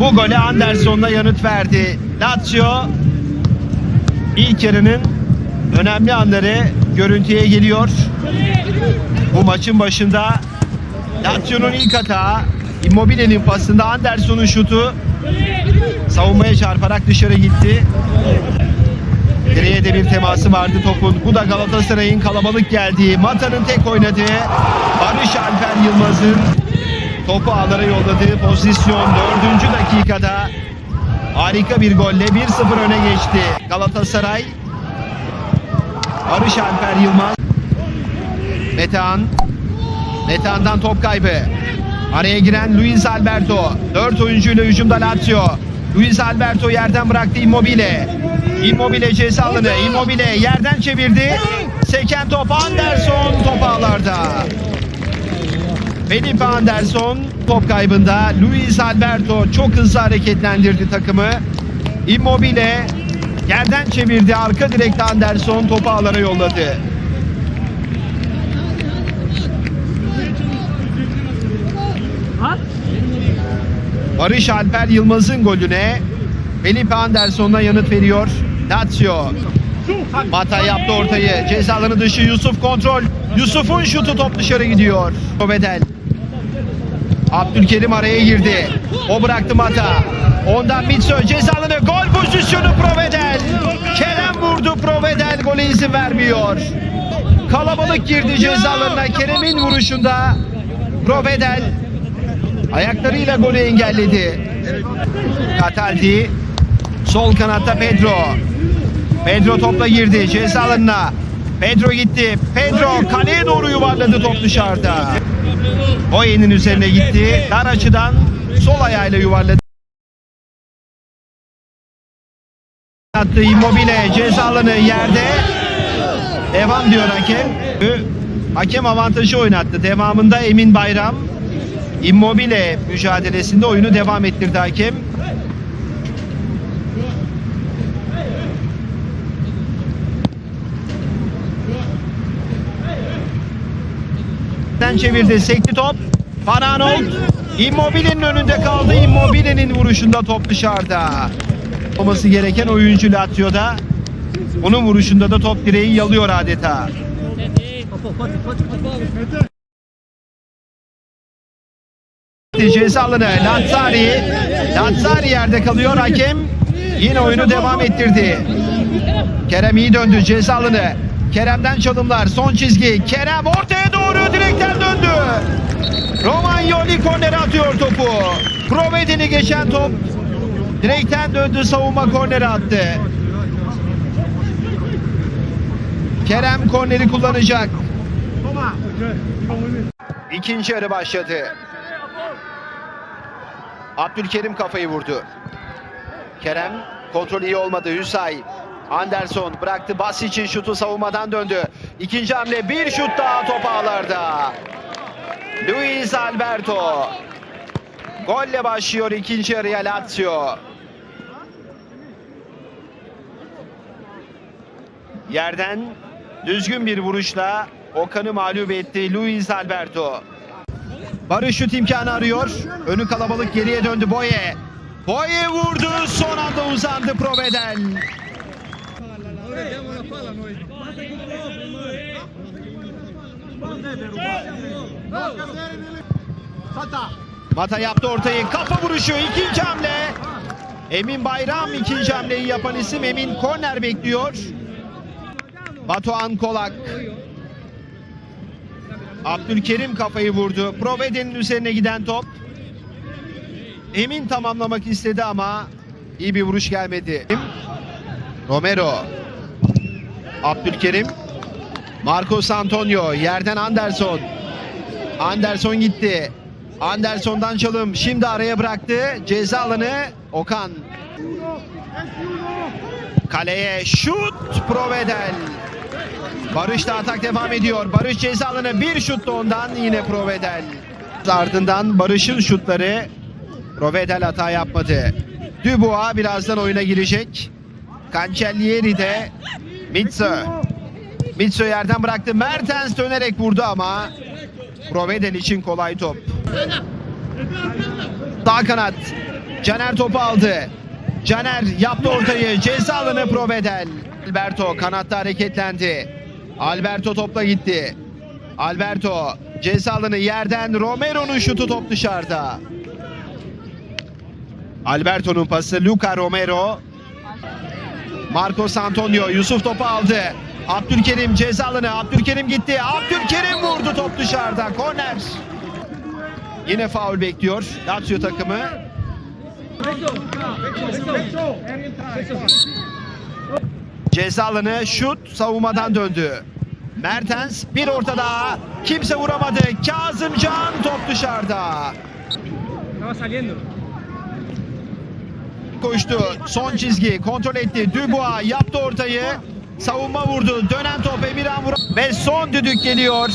Bu gole Anderson'la yanıt verdi. Lazio ilk yarının önemli anları görüntüye geliyor. Bu maçın başında Lazio'nun ilk hata Immobile'nin pasında Anderson'un şutu savunmaya çarparak dışarı gitti. Direğe de bir teması vardı topun. Bu da Galatasaray'ın kalabalık geldiği, Mata'nın tek oynadığı, Barış Alper Yılmaz'ın topu ağlara yolladığı pozisyon 4. dakikada harika bir golle 1-0 öne geçti. Galatasaray Barış Alper Yılmaz Metehan Metehan'dan top kaybı. Araya giren Luis Alberto. 4 oyuncuyla hücumda Lazio. Luis Alberto yerden bıraktı Immobile. Immobile ceza alanı. Immobile yerden çevirdi. Seken top Anderson top ağlarda. Felipe Anderson top kaybında. Luis Alberto çok hızlı hareketlendirdi takımı. Immobile yerden çevirdi. Arka direkte Anderson topu ağlara yolladı. Barış Alper Yılmaz'ın golüne Felipe Anderson'la yanıt veriyor. Lazio. Mata yaptı ortayı. Ceza alanı dışı Yusuf kontrol. Yusuf'un şutu top dışarı gidiyor. Provedel. Abdülkerim araya girdi. O bıraktı Mata. Ondan Mitso ceza alanı gol pozisyonu Provedel. Kerem vurdu Provedel gole izin vermiyor. Kalabalık girdi ceza alanına Kerem'in vuruşunda Provedel ayaklarıyla golü engelledi. Cataldi sol kanatta Pedro. Pedro topla girdi ceza alanına. Pedro gitti. Pedro kaleye doğru yuvarladı top dışarıda. Boyen'in üzerine gitti. Dar açıdan sol ayağıyla yuvarladı. Attı Immobile ceza alanı yerde. Devam diyor hakem. Hakem avantajı oynattı. Devamında Emin Bayram Immobile mücadelesinde oyunu devam ettirdi hakem. Den çevirdi. Sekti top. Van Aanholt. Immobile'nin önünde kaldı. Immobile'nin vuruşunda top dışarıda. Olması gereken oyuncu Lazio'da. Onun vuruşunda da top direği yalıyor adeta. Ceza alanı Lazzari. Lazzari yerde kalıyor hakem. Yine oyunu devam ettirdi. Kerem iyi döndü ceza alanı. Kerem'den çalımlar son çizgi. Kerem ortaya doğru direkten döndü. Romagnoli korner atıyor topu. Provedeni geçen top direkten döndü savunma korneri attı. Kerem korneri kullanacak. İkinci yarı başladı. Abdülkerim kafayı vurdu. Kerem kontrol iyi olmadı. Hüsay. Anderson bıraktı bas için şutu savunmadan döndü. İkinci hamle bir şut daha top ağlarda. Luis Alberto. Golle başlıyor ikinci yarıya Lazio. Yerden düzgün bir vuruşla Okan'ı mağlup etti Luis Alberto. Barış şut imkanı arıyor. Önü kalabalık geriye döndü Boye. Boye vurdu. Son anda uzandı Provedel. Diamo la palla noi. Mata yaptı ortayı. Kafa vuruşu. ikinci hamle. Emin Bayram ikinci hamleyi yapan isim. Emin korner bekliyor. Batuhan Kolak. Abdülkerim kafayı vurdu. Proveden'in üzerine giden top. Emin tamamlamak istedi ama iyi bir vuruş gelmedi. Romero. Abdülkerim. Marcos Antonio. Yerden Anderson. Anderson gitti. Anderson'dan çalım. Şimdi araya bıraktı. Ceza alanı Okan. Kaleye şut Provedel. Barış da atak devam ediyor. Barış ceza alanı bir şut da ondan yine Provedel. Ardından Barış'ın şutları Provedel hata yapmadı. Dubois birazdan oyuna girecek. Cancellieri de Mitso. Mitso yerden bıraktı. Mertens dönerek vurdu ama Provedel için kolay top. Sağ kanat. Caner topu aldı. Caner yaptı ortayı. Ceza alanı Provedel. Alberto kanatta hareketlendi. Alberto topla gitti. Alberto ceza alanı yerden Romero'nun şutu top dışarıda. Alberto'nun pası Luca Romero. Marcos Antonio Yusuf topu aldı. Abdülkerim ceza alanı. Abdülkerim gitti. Abdülkerim vurdu top dışarıda. Korner. Yine faul bekliyor Lazio takımı. Ceza alanı şut savunmadan döndü. Mertens bir orta daha. Kimse vuramadı. Kazımcan top dışarıda. Koştu. Son çizgi kontrol etti. Dubois yaptı ortayı. Savunma vurdu. Dönen top Emirhan vur ve son düdük geliyor.